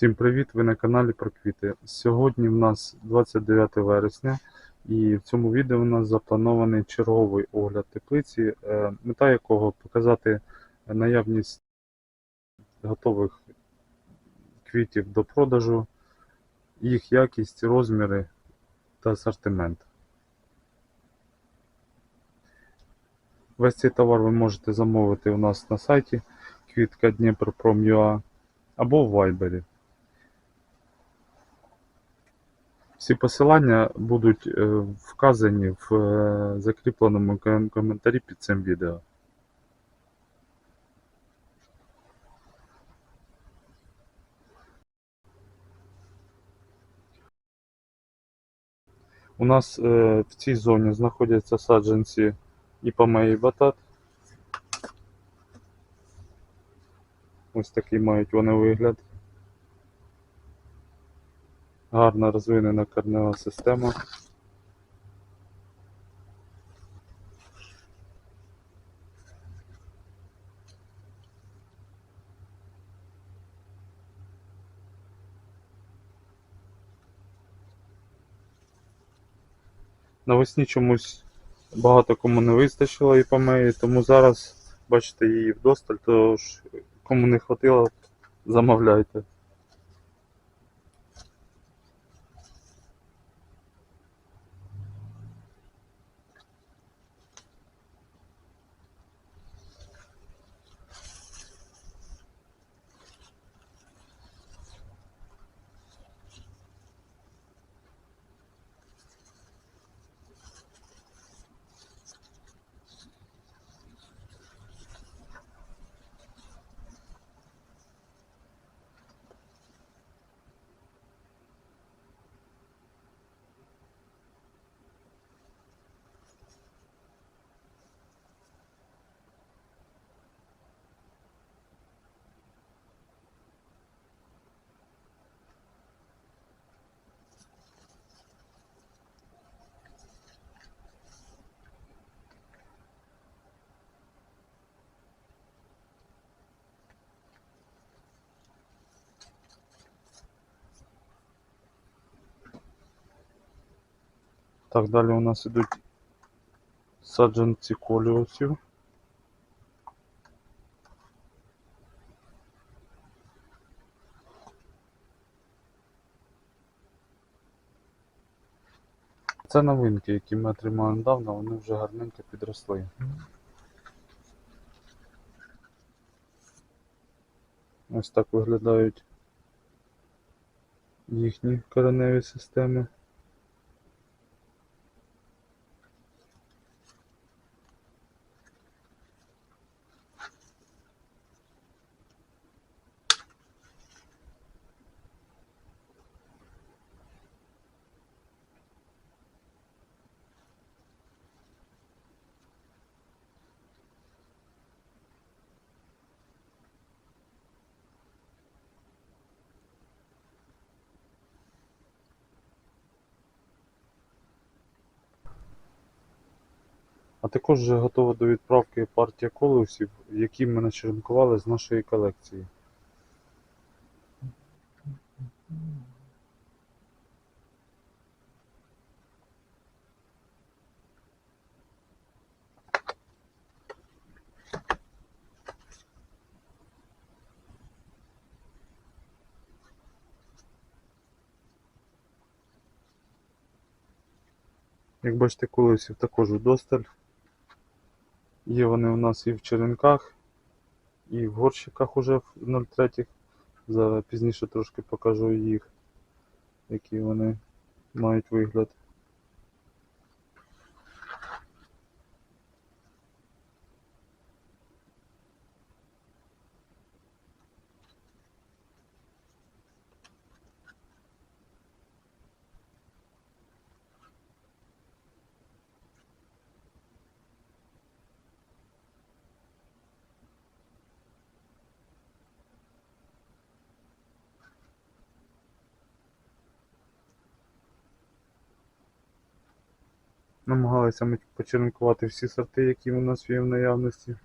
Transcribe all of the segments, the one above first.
Всім привіт! Ви на каналі про квіти. Сьогодні в нас 29 вересня, і в цьому відео у нас запланований черговий огляд теплиці, е, мета якого показати наявність готових квітів до продажу, їх якість, розміри та асортимент. Весь цей товар ви можете замовити у нас на сайті квітка або в Viber. Всі посилання будуть е, вказані в е, закріпленому коментарі під цим відео. У нас е, в цій зоні знаходяться саджанці іпомеї батат. Ось такий мають вони вигляд. Гарно розвинена корнева система. Навесні чомусь багато кому не вистачило іпомеї, тому зараз бачите її вдосталь, тож кому не хватило, замовляйте. Так, далі у нас ідуть саджанці коліусів. Це новинки, які ми отримали недавно, вони вже гарненько підросли. Ось так виглядають їхні кореневі системи. А також вже готова до відправки партія колеусів, які ми начеренкували з нашої колекції. Як бачите, колесів також вдосталь. Є вони у нас і в черенках, і в горщиках уже в 0,3. Зараз пізніше трошки покажу їх, які вони мають вигляд. Намагалися ми почеренкувати всі сорти, які у нас є в наявності.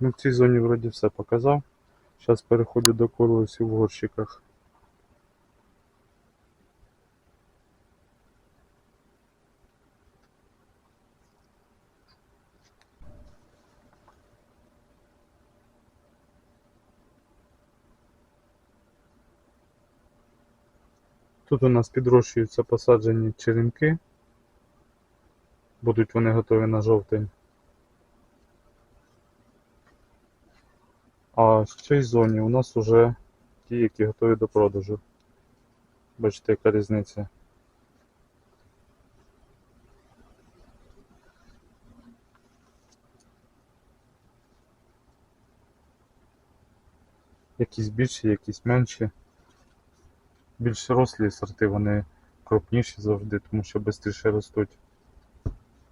Ну в цій зоні вроді все показав. Зараз переходжу до корусів в горщиках. Тут у нас підрощуються посаджені черенки. Будуть вони готові на жовтень. А в цій зоні у нас вже ті, які готові до продажу. Бачите, яка різниця. Якісь більші, якісь менші. Більш рослі сорти, вони крупніші завжди, тому що швидше ростуть.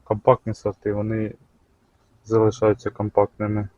Компактні сорти, вони залишаються компактними.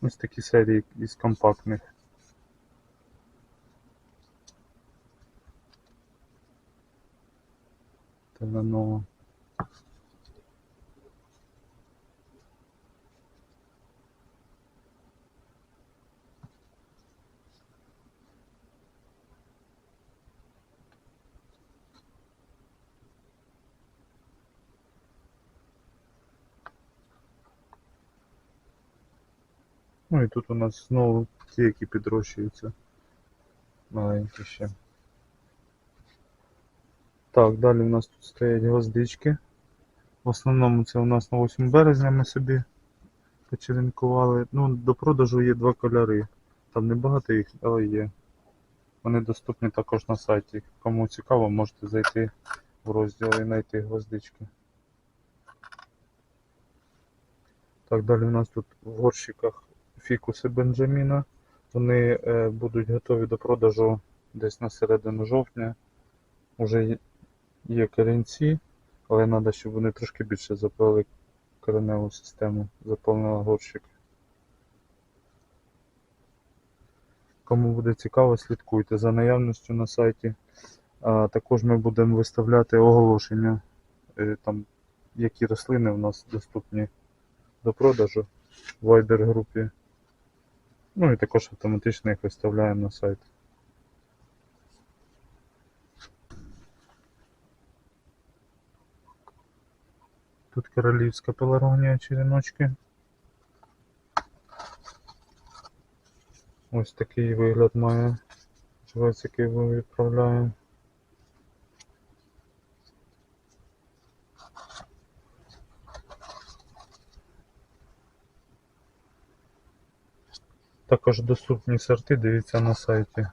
Ось такі серії із компактних. Теленова. Ну і тут у нас знову ті, які підрощуються. Маленькі ще. Так, далі у нас тут стоять гвоздички. В основному це у нас на 8 березня ми собі почеренкували. Ну, до продажу є два кольори. Там небагато їх, але є. Вони доступні також на сайті. Кому цікаво, можете зайти в розділ і знайти гвоздички. Так, далі у нас тут в горщиках фікуси Бенджаміна. Вони е, будуть готові до продажу десь на середину жовтня. Уже є- корінці, але треба, щоб вони трошки більше заплели кореневу систему, заповнили горщик. Кому буде цікаво, слідкуйте за наявністю на сайті. А також ми будемо виставляти оголошення, е, там, які рослини в нас доступні до продажу в Viber групі. Ну і також автоматично їх виставляємо на сайт. Тут королівська пеларгонія черіночки. Ось такий вигляд має живець, який ми відправляємо. Також доступні сорти, дивіться на сайті.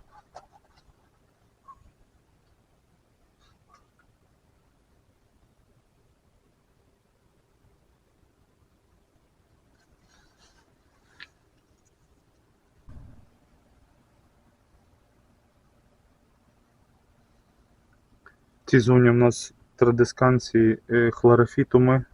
В цій зоні у нас традисканції е, хлорофітуми.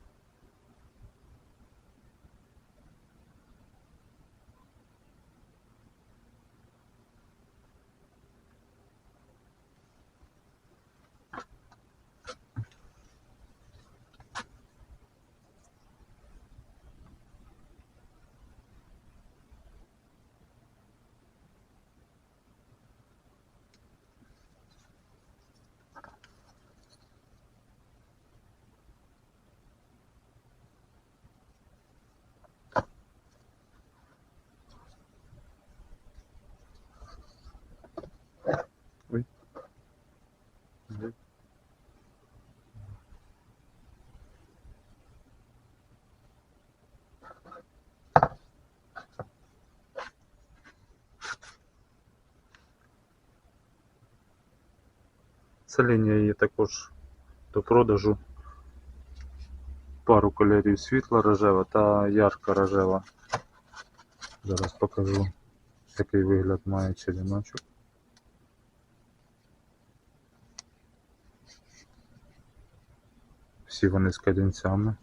Ця лінія є також до продажу. Пару кольорів світла рожева та ярка рожева. Зараз покажу, який вигляд має черіночок. Всі вони з каденцями.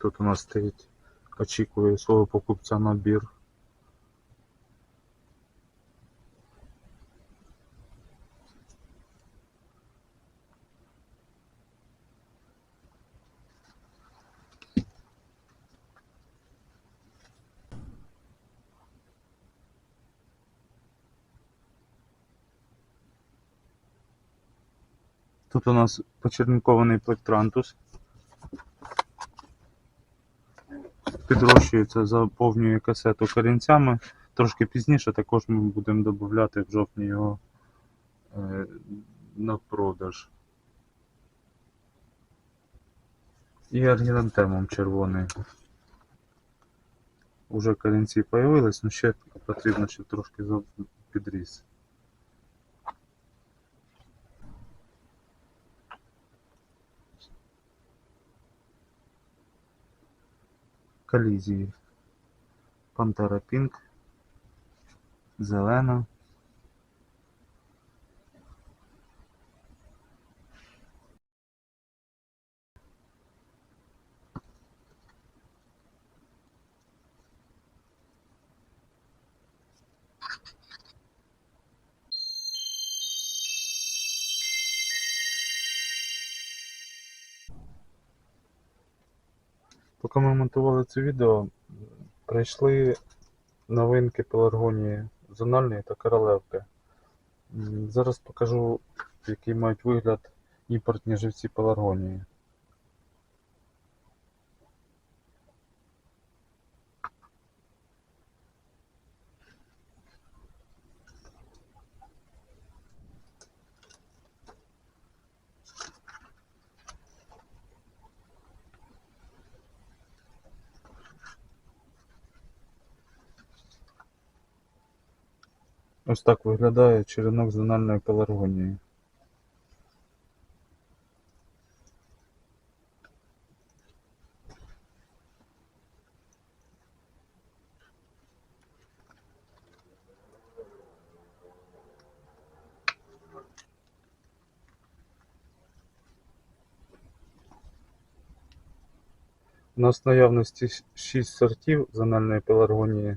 Тут у нас стоїть, очікує свого покупця набір. Тут у нас почернкований плектрантус. Підрощується, заповнює касету корінцями. Трошки пізніше також ми будемо додати в жовтні його е, на продаж. І аргінантемом червоний. Уже корінці появились, але ще потрібно ще трошки за- колізії. Пантера Пінк, зелена. Поки ми монтували це відео, прийшли новинки пеларгонії зональної та королевки. Зараз покажу, який мають вигляд імпортні живці пеларгонії. Ось так виглядає черенок зональної пеларгонії. У нас наявності 6 сортів зональної пеларгонії,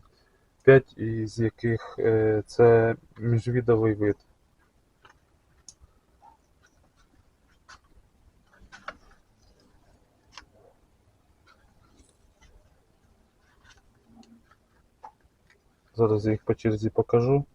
5 із яких е, це міжвідовий вид. Зараз їх по черзі покажу.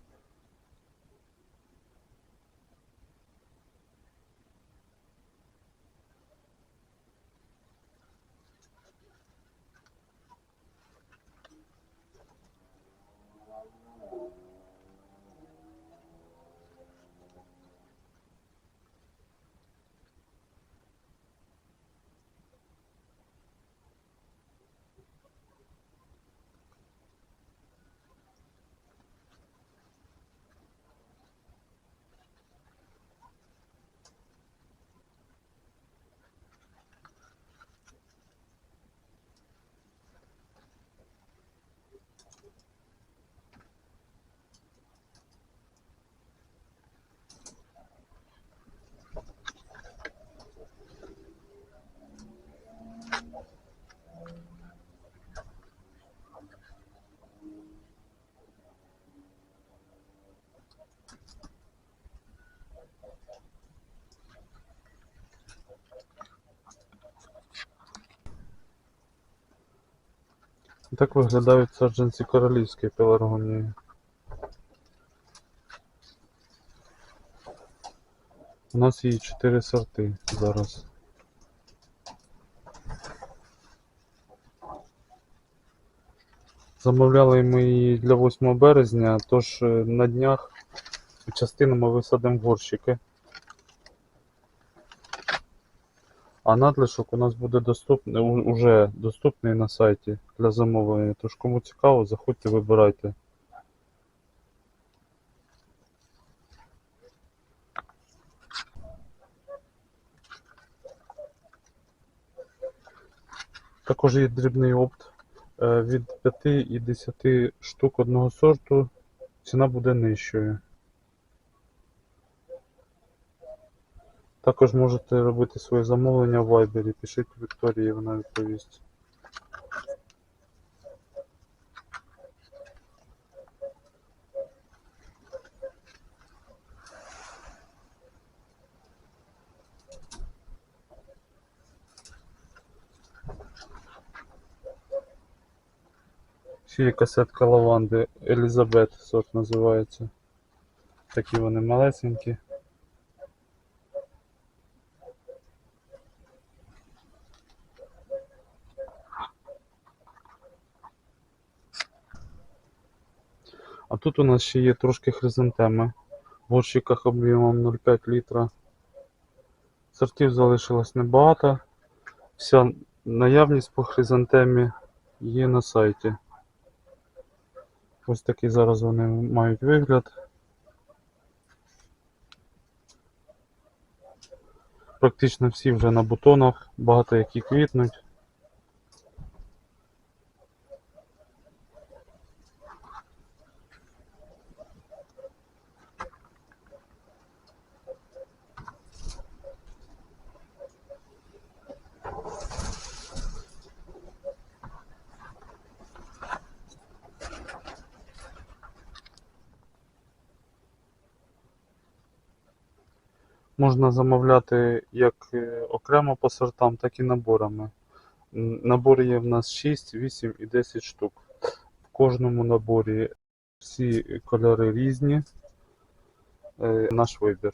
Так виглядають саджанці королівської пеларгонії. У нас є 4 сорти зараз. Замовляли ми її для 8 березня, тож е, на днях частину ми висадимо горщики. А надлишок у нас буде доступний, уже доступний на сайті для замовлення. Тож кому цікаво, заходьте, вибирайте. Також є дрібний опт е, від 5 і 10 штук одного сорту. Ціна буде нижчою. Також можете робити своє замовлення в Viber. Пишіть Вікторії, вона відповість. Є касетка лаванди Елізабет сорт називається. Такі вони малесенькі. А тут у нас ще є трошки хризантеми. В горщиках об'ємом 0,5 літра. Сортів залишилось небагато. Вся наявність по хризантемі є на сайті. Ось такий зараз вони мають вигляд. Практично всі вже на бутонах, багато які квітнуть. Можна замовляти як е, окремо по сортам, так і наборами. М, Набор є в нас 6, 8 і 10 штук. В кожному наборі всі кольори різні. Е, Наш вибір.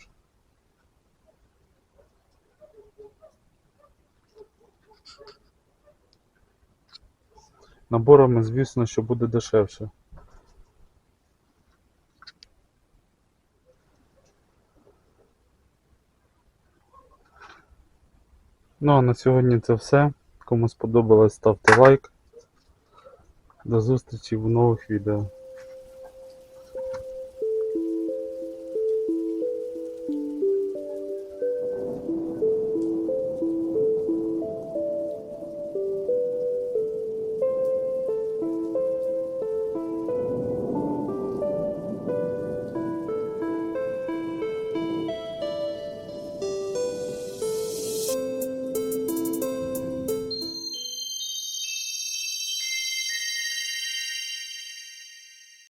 Наборами, звісно, що буде дешевше. Ну а на сьогодні це все. Кому сподобалось, ставте лайк. До зустрічі в нових відео.